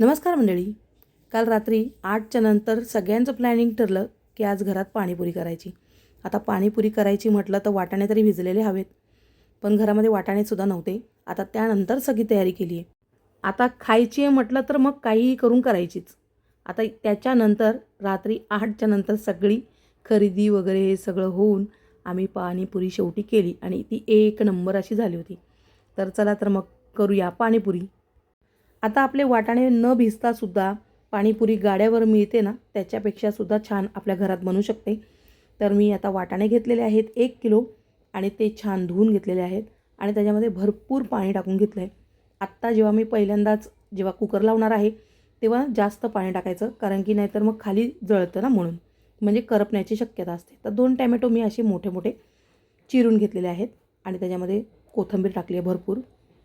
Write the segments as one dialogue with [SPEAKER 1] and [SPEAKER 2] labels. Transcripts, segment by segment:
[SPEAKER 1] नमस्कार मंडळी. काल रात्री आठच्या नंतर सगळ्यांचं प्लॅनिंग ठरलं की आज घरात पाणीपुरी करायची. आता पाणीपुरी करायची म्हटलं तर वाटाणे तरी भिजलेले हवेत. पण घरामध्ये वाटाणेसुद्धा नव्हते. आता त्यानंतर सगळी तयारी केली आहे. आता खायची आहे म्हटलं तर मग काहीही करून करायचीच. आता त्याच्यानंतर रात्री आठच्या नंतर सगळी खरेदी वगैरे हे सगळं होऊन आम्ही पाणीपुरी शेवटी केली आणि ती एक नंबर अशी झाली होती. तर चला तर मग करूया पाणीपुरी. आता आपले वाटाणे न भिजतासुद्धा पाणीपुरी गाड्यावर मिळते ना त्याच्यापेक्षा सुद्धा छान आपल्या घरात बनू शकते. तर मी आता वाटाणे घेतलेले आहेत एक किलो आणि ते छान धुवून घेतलेले आहेत आणि त्याच्यामध्ये भरपूर पाणी टाकून घेतलं आहे आत्ता जेव्हा मी पहिल्यांदाच जेव्हा कुकर लावणार आहे तेव्हा जास्त पाणी टाकायचं कारण की नाहीतर मग खाली जळतं ना म्हणून. म्हणजे करपण्याची शक्यता असते. तर दोन टॅमॅटो मी असे मोठे मोठे चिरून घेतलेले आहेत आणि त्याच्यामध्ये कोथिंबीर टाकली आहे भरपूर.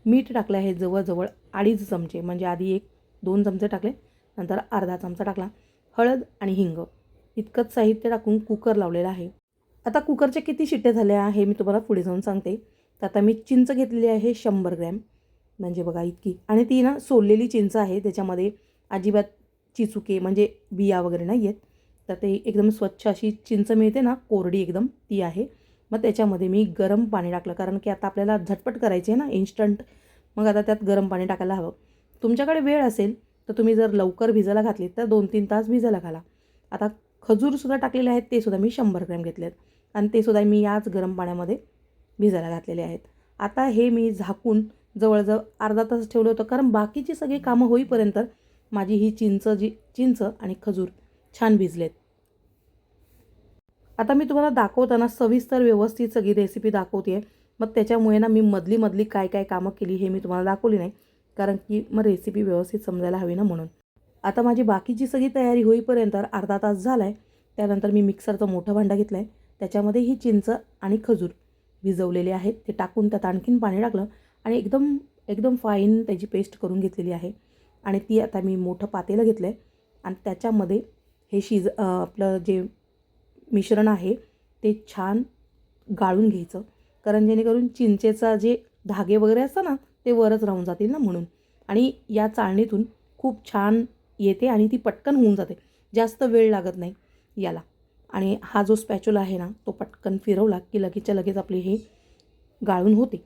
[SPEAKER 1] मीठ टाकलं आहे जवळजवळ अडीच चमचे. म्हणजे आधी एक दोन चमचे टाकले नंतर अर्धा चमचा टाकला. हळद आणि हिंग. इतकंच साहित्य टाकून कुकर लावलेलं आहे. आता कुकरच्या किती शिट्ट्या झाल्या हे मी तुम्हाला पुढे जाऊन सांगते. तर आता मी चिंच घेतलेली आहे शंभर ग्रॅम. म्हणजे बघा इतकी. आणि ती ना सोललेली चिंच आहे. त्याच्यामध्ये अजिबात चिचुके म्हणजे बिया वगैरे नाही आहेत तर ते एकदम स्वच्छ अशी चिंच मिळते ना कोरडी एकदम ती आहे. मग त्याच्यामध्ये मी गरम पाणी टाकलं. कारण की आता आपल्याला झटपट करायचे आहे ना इन्स्टंट मग आता त्यात गरम पाणी टाकायला हवं. तुमच्याकडे वेळ असेल तर तुम्ही जर लवकर भिजायला घातली तर दोन तीन तास भिजायला घाला. आता खजूरसुद्धा टाकलेले आहेत ते सुद्धा मी शंभर ग्रॅम घेतले आहेत आणि ते सुद्धा मी याच गरम पाण्यामध्ये भिजायला घातलेले आहेत. आता हे मी झाकून जवळजवळ अर्धा तास ठेवलं होतं कारण बाकीची सगळी कामं होईपर्यंत माझी ही चिंच जी चिंच आणि खजूर छान भिजलेत. आता मी तुम्हाला दाखवताना सविस्तर व्यवस्थित सगळी रेसिपी दाखवते मग त्याच्यामुळे ना मी मधली मधली काय काय कामं केली हे मी तुम्हाला दाखवली नाही. कारण की मग रेसिपी व्यवस्थित समजायला हवी ना म्हणून. आता माझी बाकीची सगळी तयारी होईपर्यंत अर्धा तास झाला आहे त्यानंतर मी मिक्सरचं मोठं भांडं घेतलं आहे त्याच्यामध्ये ही चिंच आणि खजूर भिजवलेले आहेत. ते टाकून त्यात आणखीन पाणी टाकलं आणि एकदम एकदम फाईन त्याची पेस्ट करून घेतलेली आहे. आणि ती आता मी मोठं पातेलं घेतलं आहे आणि त्याच्यामध्ये हे शिज आपलं जे मिश्रण आहे ते छान गाळून घ्यायचं. कारण जेणेकरून चिंचेचा जे धागे वगैरे असतं ना ते वरच राहून जातील ना म्हणून. आणि या चाळणीतून खूप छान येते आणि ती पटकन होऊन जाते. जास्त वेळ लागत नाही याला. आणि हा जो स्पॅच्युला आहे ना तो पटकन फिरवला की लगेचच्या लगेच आपली हे गाळून होते.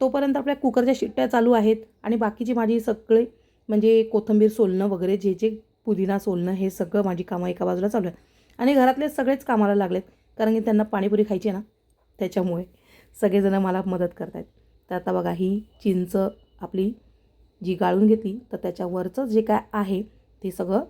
[SPEAKER 1] तोपर्यंत आपल्या कुकरच्या शिट्ट्या चालू आहेत आणि बाकीची माझी सगळे म्हणजे कोथिंबीर सोलणं वगैरे जे जे पुदिना सोलणं हे सगळं माझी कामं एका बाजूला चालू आहे आणि घरातले सगळेच कामाला लागलेत कारण की त्यांना पाणीपुरी खायची आहे ना त्याच्यामुळे सगळेजणं मला मदत करत आहेत तर आता बघा ही चिंच आपली जी गाळून घेतली तर त्याच्यावरचं जे काय आहे ते सगळं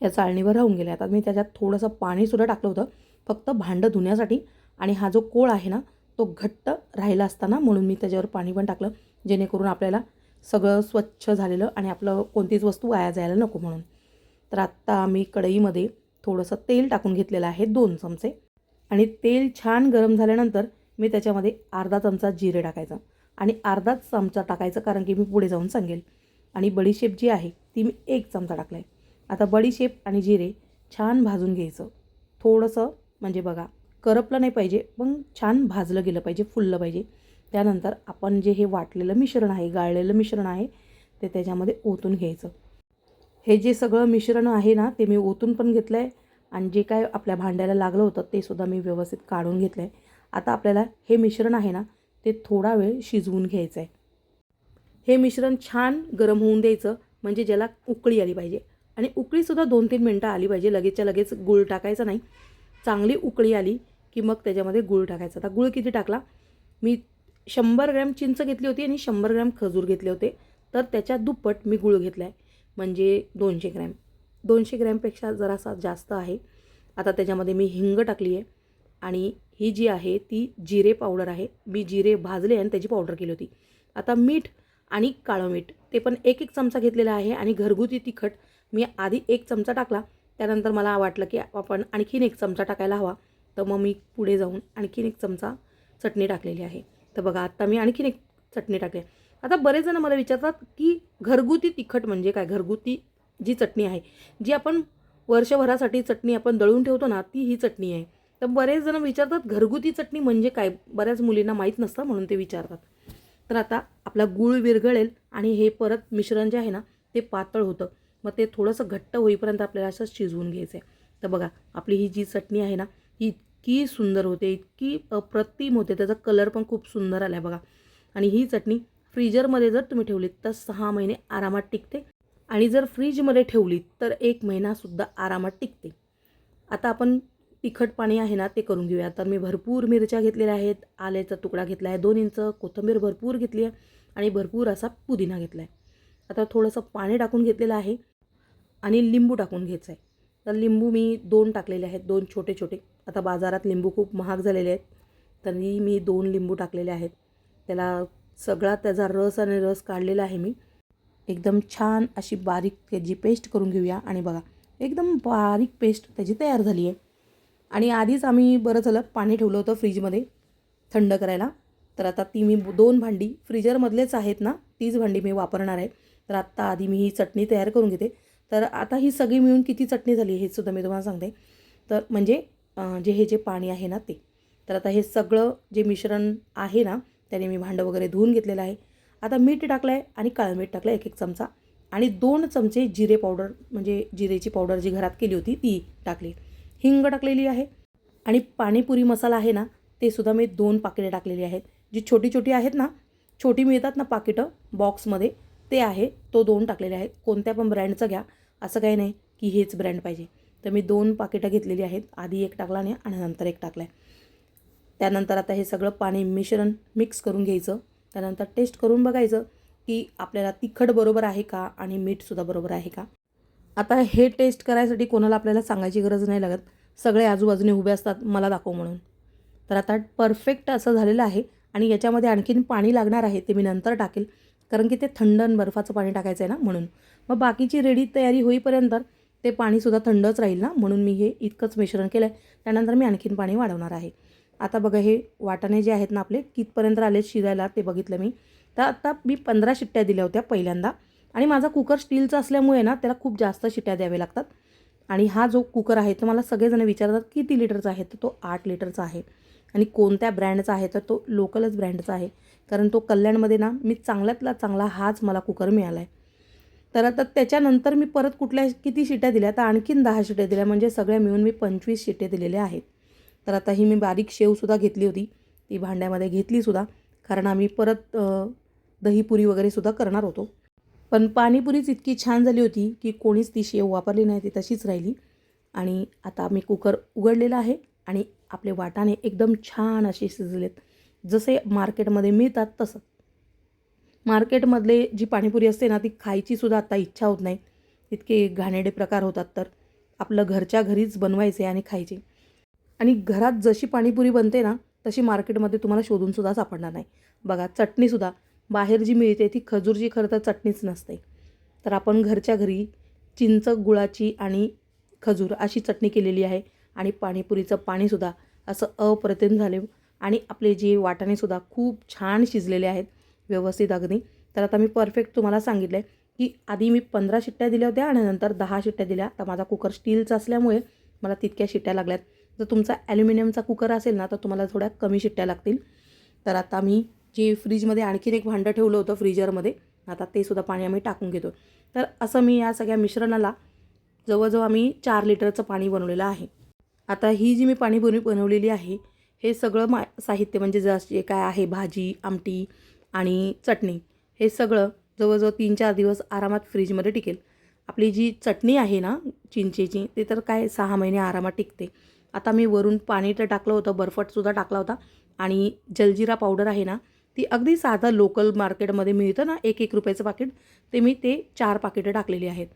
[SPEAKER 1] या चाळणीवर राहून गेलं आता मी त्याच्यात थोडंसं पाणीसुद्धा टाकलं होतं फक्त भांडं धुण्यासाठी. आणि हा जो कोळ आहे ना तो घट्ट राहिला असताना म्हणून मी त्याच्यावर पाणी पण टाकलं जेणेकरून आपल्याला सगळं स्वच्छ झालेलं आणि आपलं कोणतीच वस्तू वाया जायला नको म्हणून. तर आत्ता मी कढईमध्ये थोडंसं तेल टाकून घेतलेलं आहे दोन चमचे. आणि तेल छान गरम झाल्यानंतर मी त्याच्यामध्ये अर्धा चमचा जिरे टाकायचा आणि अर्धाच चमचा टाकायचा कारण की मी पुढे जाऊन सांगेल. आणि बडीशेप जी आहे ती मी एक चमचा टाकला आहे आता बडीशेप आणि जिरे छान भाजून घ्यायचं. थोडंसं म्हणजे बघा करपलं नाही पाहिजे पण छान भाजलं गेलं पाहिजे फुललं पाहिजे. त्यानंतर आपण जे हे वाटलेलं मिश्रण आहे गाळलेलं मिश्रण आहे ते त्याच्यामध्ये ओतून घ्यायचं. हे जे सगळं मिश्रण आहे ना ते मी ओतून पण घेतलं आहे आणि जे काय आपल्या भांड्याला लागलं होतं ते सुद्धा मी व्यवस्थित काढून घेतलं आहे आता आपल्याला हे मिश्रण आहे ना ते थोडा वेळ शिजवून घ्यायचं आहे हे मिश्रण छान गरम होऊन द्यायचं म्हणजे ज्याला उकळी आली पाहिजे. आणि उकळीसुद्धा दोन तीन मिनटं आली पाहिजे लगेचच्या लगेच गूळ टाकायचं नाही. चांगली उकळी आली की मग त्याच्यामध्ये गूळ टाकायचा. आता गूळ किती टाकला? मी शंभर ग्रॅम चिंच घेतली होती आणि शंभर ग्रॅम खजूर घेतले होते. तर त्याच्या दुप्पट मी गूळ घेतला आहे म्हणजे दोनशे ग्रॅम. दोनशे ग्रॅमपेक्षा जरासा जास्त आहे. आता त्याच्यामध्ये मी हिंग टाकली आहे आणि ही जी आहे ती जिरे पावडर आहे. मी जिरे भाजले आणि त्याची पावडर केली होती. आता मीठ आणि काळं मीठ ते पण एक एक चमचा घेतलेला आहे आणि घरगुती तिखट मी आधी एक चमचा टाकला. त्यानंतर मला वाटलं की आपण आणखीन एक चमचा टाकायला हवा. तर मग मी पुढे जाऊन आणखीन एक चमचा चटणी टाकलेली आहे. तर बघा आत्ता मी आणखीन एक चटणी टाकली आता बरेच जण मला विचारतात की घरगुती तिखट म्हणजे काय? घरगुती जी चटणी आहे जी आपण वर्षभरासाठी चटणी आपण दळून ठेवतो ना ती ही चटणी आहे. तर बरेच जण विचारतात घरगुती चटणी म्हणजे काय? बऱ्याच मुलींना माहीत नसतं म्हणून ते विचारतात. तर आता आपला गूळ विरघळेल आणि हे परत मिश्रण जे आहे ना ते पातळ होतं. मग ते थोडंसं घट्ट होईपर्यंत आपल्याला असं शिजवून घ्यायचं आहे. तर बघा आपली ही जी चटणी आहे ना ही इतकी सुंदर होते इतकी अप्रतिम होते त्याचा कलर पण खूप सुंदर आला आहे बघा. आणि ही चटणी फ्रीजरमध्ये जर तुम्ही ठेवलीत तर सहा महिने आरामात टिकते. आणि जर फ्रीजमध्ये ठेवलीत तर एक महिनासुद्धा आरामात टिकते. आता आपण तिखट पाणी आहे ना ते करून घेऊया. तर मी भरपूर मिरच्या घेतलेल्या आहेत. आल्याचा तुकडा घेतला आहे दोन इंच कोथिंबीर भरपूर घेतली आहे. आणि भरपूर असा पुदिना घेतला आहे आता थोडंसं पाणी टाकून घेतलेलं आहे. आणि लिंबू टाकून घ्यायचं आहे तर लिंबू मी दोन टाकलेले आहेत. दोन छोटे छोटे. आता बाजारात लिंबू खूप महाग झालेले आहेत. तरी मी दोन लिंबू टाकलेले आहेत. त्याला सगळा त्याचा रस आणि रस काढलेला आहे मी. एकदम छान अशी बारीक त्याची पेस्ट करून घेऊया. आणि बघा एकदम बारीक पेस्ट त्याची तयार झाली आहे. आणि आधीच आम्ही बरं झालं पाणी ठेवलं होतं फ्रीजमध्ये थंड करायला. तर आता ती मी दोन भांडी फ्रीजरमधलेच आहेत ना तीच भांडी मी वापरणार आहे. तर आत्ता आधी मी ही चटणी तयार करून घेते. तर आता ही सगळी मिळून किती चटणी झाली हे सुद्धा मी तुम्हाला सांगते. तर म्हणजे जे हे जे पाणी आहे ना ते. तर आता हे सगळं जे मिश्रण आहे ना त्याने मी भांडं वगैरे धुवून घेतलेलं आहे. आता मीठ टाकलं आहे आणि काळं मीठ टाकलं एक एक चमचा आणि दोन चमचे जिरे पावडर म्हणजे जिरेची पावडर जी घरात केली होती ती टाकली. हिंग टाकलेली आहे आणि पाणीपुरी मसाला आहे ना ते सुद्धा मी दोन पाकिटे टाकलेली आहेत. जी छोटी छोटी आहेत ना छोटी मिळतात ना पाकिटं बॉक्समध्ये ते आहे तो दोन टाकलेले आहेत. कोणत्या पण ब्रँडचं घ्या असं काही नाही की हेच ब्रँड पाहिजे. तर मी दोन पाकिटं घेतलेली आहेत. आधी एक टाकला नाही आणि नंतर एक टाकला आहे त्यानंतर आता हे सगळं पाणी मिश्रण मिक्स करून घ्यायचं. त्यानंतर टेस्ट करून बघायचं की आपल्याला तिखट बरोबर आहे का आणि मीठसुद्धा बरोबर आहे का. आता हे टेस्ट करायसाठी कोणाला आपल्याला सांगायची गरज नाही लागत. सगळे आजूबाजूने उभे असतात मला दाखव म्हणून. तर आता परफेक्ट असं झालेलं आहे आणि याच्यामध्ये आणखीन पाणी लागणार आहे ते मी नंतर टाकेल. कारण की ते थंड आणि बर्फाचं पाणी टाकायचं आहे ना म्हणून. मग बाकीची रेडी तयारी होईपर्यंत ते पाणीसुद्धा थंडच राहील ना म्हणून मी हे इतकंच मिश्रण केलं आहे त्यानंतर मी आणखीन पाणी वाढवणार आहे. आता बघा हे वाटाणे जे आहेत ना आपले कितपर्यंत आले शिजायला ते बघितलं मी. तर आता मी पंधरा शिट्ट्या दिल्या होत्या पहिल्यांदा. आणि माझा कुकर स्टीलचा असल्यामुळे ना त्याला खूप जास्त शिट्ट्या द्याव्या लागतात. आणि हा जो कुकर आहे तो मला सगळेजण विचारतात किती लिटरचा आहे? तर तो आठ लिटरचा आहे. आणि कोणत्या ब्रँडचा आहे? तर तो लोकलच ब्रँडचा आहे. कारण तो कल्याणमध्ये ना मी चांगल्यातला चांगला हाच मला कुकर मिळाला आहे तर आता त्याच्यानंतर मी परत कुठल्या किती शिट्या दिल्या? तर आणखीन दहा शिट्या दिल्या. म्हणजे सगळ्या मिळून मी पंचवीस शिट्टे दिलेल्या आहेत. तर आता ही मी बारीक शेवसुद्धा घेतली होती. ती भांड्यामध्ये घेतलीसुद्धा कारण आम्ही परत दहीपुरी वगैरेसुद्धा करणार होतो. पण पाणीपुरीच इतकी छान झाली होती की कोणीच ती शेव वापरली नाही ती तशीच राहिली. आणि आता मी कुकर उघडलेला आहे आणि आपले वाटाणे एकदम छान असे शिजलेत. जसे मार्केटमध्ये मिळतात तसं. मार्केटमधले जी पाणीपुरी असते ना ती खायचीसुद्धा आता इच्छा होत नाही. इतके घाणेरडे प्रकार होतात तर आपलं घरच्या घरीच बनवायचे आणि खायचे. आणि घरात जशी पाणीपुरी बनते ना तशी मार्केटमध्ये तुम्हाला शोधूनसुद्धा सापडणार नाही. बघा चटणीसुद्धा बाहेर जी मिळते ती खजूरची खरं तर चटणीच नसते. तर आपण घरच्या घरी चिंच गुळाची आणि खजूर अशी चटणी केलेली आहे आणि पाणीपुरीचं पाणीसुद्धा असं अप्रतिम झाले आणि आपले जे वाटाणेसुद्धा खूप छान शिजलेले आहेत व्यवस्थित अगदी. तर आता मी परफेक्ट तुम्हाला सांगितलं आहे की आधी मी पंधरा शिट्ट्या दिल्या होत्या आणि नंतर दहा शिट्ट्या दिल्या. तर माझा कुकर स्टीलचा असल्यामुळे मला तितक्या शिट्ट्या लागल्यात. जर तुमचा ॲल्युमिनियमचा कुकर असेल ना तर तुम्हाला थोड्या कमी शिट्ट्या लागतील. तर आता मी जे फ्रीजमध्ये आणखीन एक भांडं ठेवलं होतं फ्रीजरमध्ये आता ते सुद्धा पाणी आम्ही टाकून घेतो. तर असं मी या सगळ्या मिश्रणाला जवळजवळ आम्ही चार लिटरचं पाणी बनवलेलं आहे. आता ही जी मी पाणीपुरी बनवलेली आहे हे सगळं मा साहित्य म्हणजे जसं जे काय आहे भाजी आमटी आणि चटणी हे सगळं जवळजवळ तीन चार दिवस आरामात फ्रीजमध्ये टिकेल. आपली जी चटणी आहे ना चिंचेची ते तर काय सहा महिने आरामात टिकते. आता मी वरून पाणी तर टाकलं होतं बर्फटसुद्धा टाकला होता. आणि जलजिरा पावडर आहे ना ती अगदी साधं लोकल मार्केटमध्ये मिळतं ना एक एक रुपयाचं पाकिट ते मी ते चार पाकिटं टाकलेली आहेत.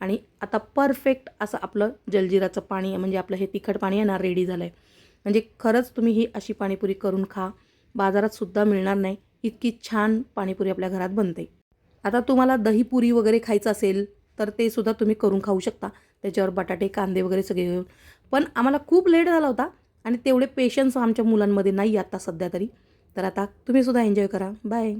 [SPEAKER 1] आणि आता परफेक्ट असं आपलं जलजिराचं पाणी म्हणजे आपलं हे तिखट पाणी आहे ना रेडी झालं आहे म्हणजे खरंच तुम्ही ही अशी पाणीपुरी करून खा बाजारातसुद्धा मिळणार नाही इतकी छान पाणीपुरी आपल्या घरात बनते. आता तुम्हाला दहीपुरी वगैरे खायचं असेल तर ते सुद्धा तुम्ही करून खाऊ शकता. त्याच्यावर बटाटे कांदे वगैरे सगळे घेऊन पण आम्हाला खूप लेट झाला होता आणि तेवढे पेशन्स आमच्या मुलांमध्ये नाही आता सध्या तरी. तर आता तुम्ही सुद्धा एन्जॉय करा. बाय